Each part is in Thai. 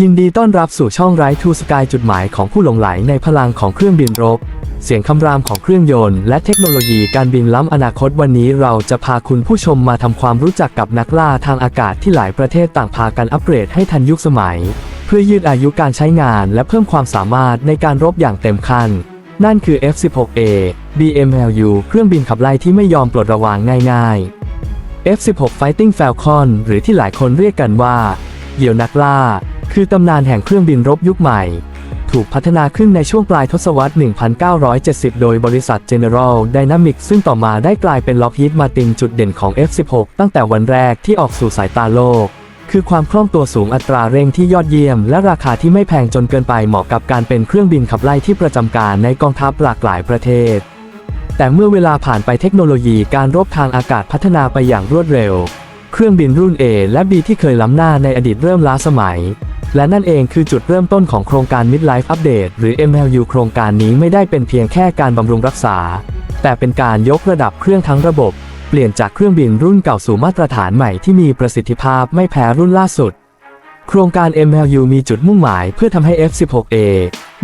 ยินดีต้อนรับสู่ช่องไร้ทูสกายจุดหมายของผู้หลงไหลในพลังของเครื่องบินรบ เสียงคำรามของเครื่องยนต์และเทคโนโลยีการบินล้ำอนาคตวันนี้เราจะพาคุณผู้ชมมาทำความรู้จักกับนักล่าทางอากาศที่หลายประเทศต่างพากันอัปเกรดให้ทันยุคสมัย เพื่อยืดอายุการใช้งานและเพิ่มความสามารถในการรบอย่างเต็มขั้น นั่นคือ F-16A BMLU เครื่องบินขับไล่ที่ไม่ยอมปลดระวางง่ายๆ F-16 Fighting Falcon หรือที่หลายคนเรียกกันว่า เหยี่ยวนักล่า คือตำนานแห่งเครื่องบินรบยุคใหม่ ถูกพัฒนาขึ้นในช่วงปลายทศวรรษ 1970 โดยบริษัท General Dynamics ซึ่งต่อมาได้กลายเป็น Lockheed Martin จุดเด่นของ F-16 ตั้งแต่วันแรกที่ออกสู่สายตาโลก คือความคล่องตัวสูงอัตราเร่งที่ยอดเยี่ยม และราคาที่ไม่แพงจนเกินไปเหมาะกับการเป็นเครื่องบินขับไล่ที่ประจำการในกองทัพหลากหลายประเทศแต่เมื่อเวลาผ่านไปเทคโนโลยีการรบทางอากาศพัฒนาไปอย่างรวดเร็ว เครื่องบินรุ่น A และ B ที่เคยล้ำหน้าในอดีตเริ่มล้าสมัย และนั่นเองคือจุดเริ่มต้นของโครงการ Midlife Update หรือ MLU โครงการนี้ไม่ได้เป็นเพียงแค่การบำรุงรักษา แต่เป็นการยกระดับเครื่องทั้งระบบ เปลี่ยนจากเครื่องบินรุ่นเก่าสู่มาตรฐานใหม่ที่มีประสิทธิภาพไม่แพ้รุ่นล่าสุด โครงการ MLU มีจุดมุ่งหมายเพื่อทำให้ F16A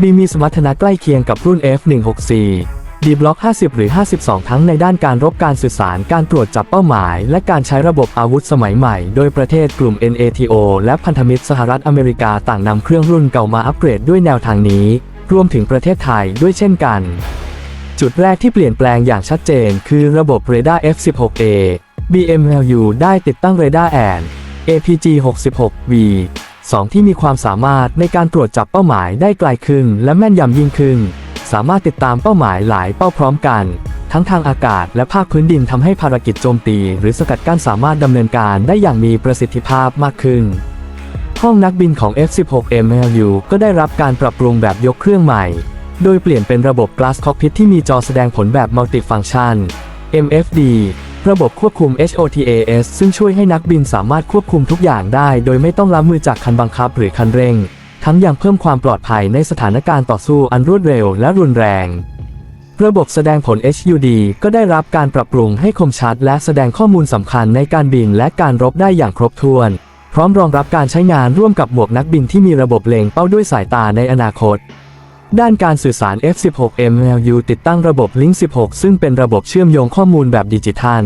B มีสมรรถนะใกล้เคียงกับรุ่น F-16C F16C D Block 50 หรือ 52 ทั้งในด้านการรบการสื่อสาร การตรวจจับเป้าหมาย และการใช้ระบบอาวุธสมัยใหม่ โดยประเทศกลุ่ม NATO และพันธมิตรสหรัฐอเมริกาต่างนำเครื่องรุ่นเก่ามาอัปเกรดด้วยแนวทางนี้ รวมถึงประเทศไทยด้วยเช่นกัน จุดแรกที่เปลี่ยนแปลงอย่างชัดเจน คือระบบเรดาร์ F16A BMLU ได้ติดตั้งเรดาร์แอน APG 66V 2 ที่มีความสามารถในการตรวจจับเป้าหมายได้ไกลขึ้น และแม่นยำยิ่งขึ้น สามารถติดตามเป้าหมายหลายเป้าพร้อมกัน ทั้งทางอากาศและภาคพื้นดินทำให้ภารกิจโจมตี หรือสกัดกั้นสามารถดำเนินการได้อย่างมีประสิทธิภาพมากขึ้น ห้องนักบินของ F16MLU ก็ได้รับการปรับปรุงแบบยกเครื่องใหม่ โดยเปลี่ยนเป็นระบบ Glass Cockpit ที่มีจอแสดงผลแบบ Multifunction MFD ระบบควบคุม HOTAS ซึ่งช่วยให้นักบินสามารถควบคุมทุกอย่างได้ โดยไม่ต้องล้ำมือจากคันบังคับหรือคันเร่ง ทั้งยังเพิ่มความปลอดภัยในสถานการณ์ต่อสู้อันรวดเร็วและรุนแรง ระบบแสดงผล HUD ก็ได้รับการปรับปรุงให้คมชัด และแสดงข้อมูลสำคัญในการบินและการรบได้อย่างครบถ้วน พร้อมรองรับการใช้งานร่วมกับหมวกนักบินที่มีระบบเล็งเป้าด้วยสายตาในอนาคตด้านการสื่อสาร F16MLU ติดตั้งระบบ Link 16 ซึ่งเป็นระบบเชื่อมโยงข้อมูลแบบดิจิทัล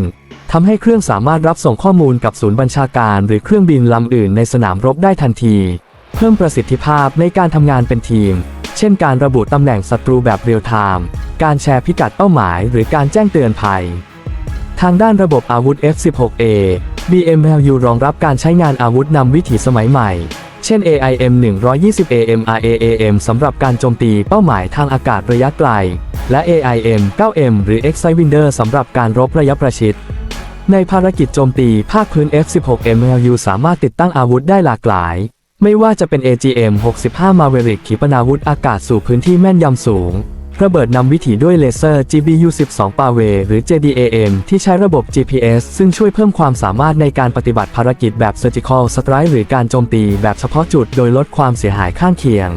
ทำให้เครื่องสามารถรับส่งข้อมูลกับศูนย์บัญชาการ หรือเครื่องบินลำอื่นในสนามรบได้ทันที พิ่มประสิทธิภาพในการทำงานเป็นทีม เช่นการระบุตำแหน่งศัตรูแบบเรียลไทม์การแชร์พิกัดเป้าหมาย หรือการแจ้งเตือนภัย ทางด้านระบบอาวุธ F16A BMLU รองรับการใช้งานอาวุธนำวิถีสมัยใหม่ เช่น AIM 120 AM RAAM สำหรับการโจมตีเป้าหมายทางอากาศระยะไกล และ AIM 9M หรือ Exciwinder สำหรับการรบระยะประชิด ในภารกิจโจมตีภาคพื้น F16MLU สามารถติดตั้งอาวุธได้หลากหลาย ไม่ว่าจะเป็น AGM 65 Maverick ขีปนาวุธอากาศสู่พื้นที่แม่นยำสูง ระเบิดนำวิถีด้วยเลเซอร์ GBU 12 p a w a y หรือ JDAM ที่ใช้ระบบ GPS ซึ่งช่วยเพิ่มความสามารถในการปฏิบัติภารกิจแบบ Surgical Strike หรือการโจมตีแบบเฉพาะจุดโดยลดความเสียหายข้างเคียง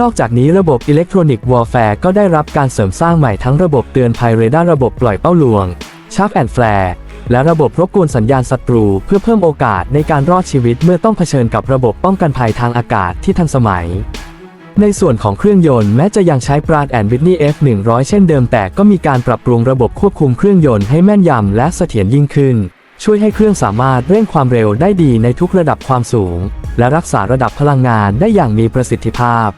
นอกจากนี้ระบบ Electronic Warfare ก็ได้รับการเสริมสร้างใหม่ทั้งระบบเตือนภัยเรดาร์ระบบปล่อยเป้าลวง Sharp and Flare แและระบบรบกวนสัญญาณศัตรู เพื่อเพิ่มโอกาสในการรอดชีวิตเมื่อต้องเผชิญกับระบบป้องกันภัยทางอากาศที่ทันสมัย ในส่วนของเครื่องยนต์แม้จะยังใช้ปราดแอนวิทนี F100 เช่นเดิมแต่ก็มีการปรับปรุงระบบควบคุมเครื่องยนต์ให้แม่นยำและเสถียรยิ่งขึ้น ช่วยให้เครื่องสามารถเร่งความเร็วได้ดีในทุกระดับความสูง และรักษาระดับพลังงานได้อย่างมีประสิทธิภาพ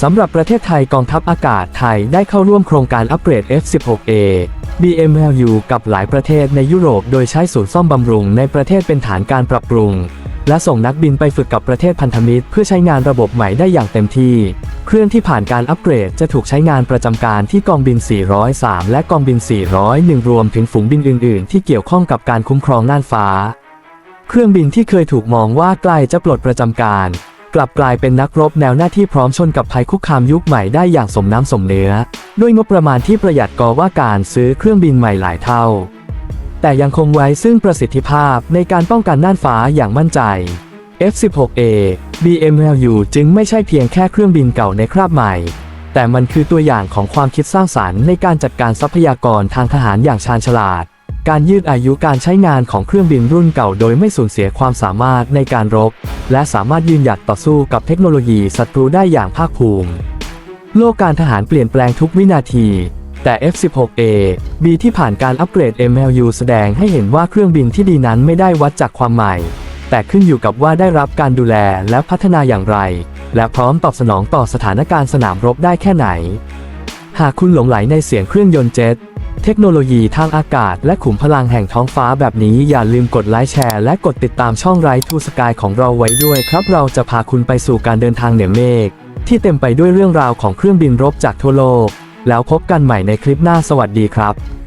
สำหรับประเทศไทยกองทัพอากาศไทยได้เข้าร่วมโครงการอัปเกรด F16A BMLU กับหลายประเทศในยุโรปโดยใช้ศูนย์ซ่อมบำรุงในประเทศเป็นฐานการปรับปรุง และส่งนักบินไปฝึกกับประเทศพันธมิตร เพื่อใช้งานระบบใหม่ได้อย่างเต็มที่ เครื่องที่ผ่านการอัปเกรดจะถูกใช้งานประจำการที่กองบิน 403 และกองบิน 401 รวมถึงฝูงบินอื่น ๆ ที่เกี่ยวข้องกับการคุ้มครองน่านฟ้า เครื่องบินที่เคยถูกมองว่าใกล้จะปลดประจำการ กลับกลายเป็นนักรบแนวหน้าที่พร้อมชนกับภัยคุกคามยุคใหม่ได้อย่างสมน้ำสมเนื้อ ด้วยงบประมาณที่ประหยัดกอว่าการซื้อเครื่องบินใหม่หลายเท่า แต่ยังคงไว้ซึ่งประสิทธิภาพในการป้องกันน่านฟ้าอย่างมั่นใจ F16A BMLU จึงไม่ใช่เพียงแค่เครื่องบินเก่าในคราบใหม่ แต่มันคือตัวอย่างของความคิดสร้างสรรค์ในการจัดการทรัพยากรทางทหารอย่างชาญฉลาด การยืดอายุการใช้งานของเครื่องบินรุ่นเก่าโดยไม่สูญเสียความสามารถในการรบ และสามารถยืนหยัดต่อสู้กับเทคโนโลยีศัตรูได้อย่างภาคภูมิ โลกการทหารเปลี่ยนแปลงทุกวินาที แต่ F-16A B ที่ผ่านการอัปเกรด MLU แสดงให้เห็นว่าเครื่องบินที่ดีนั้นไม่ได้วัดจากความใหม่ แต่ขึ้นอยู่กับว่าได้รับการดูแลและพัฒนาอย่างไร และพร้อมตอบสนองต่อสถานการณ์สนามรบได้แค่ไหน หากคุณหลงไหลในเสียงเครื่องยนต์เจ็ต เทคโนโลยีทางอากาศและขุมพลังแห่งท้องฟ้าแบบนี้อย่าลืมกดไลค์แชร์และกดติดตามช่องไรทูสกายของเราไว้ด้วยครับเราจะพาคุณไปสู่การเดินทางเหนือเมฆที่เต็มไปด้วยเรื่องราวของเครื่องบินรบจากทั่วโลก แล้วพบกันใหม่ในคลิปหน้าสวัสดีครับ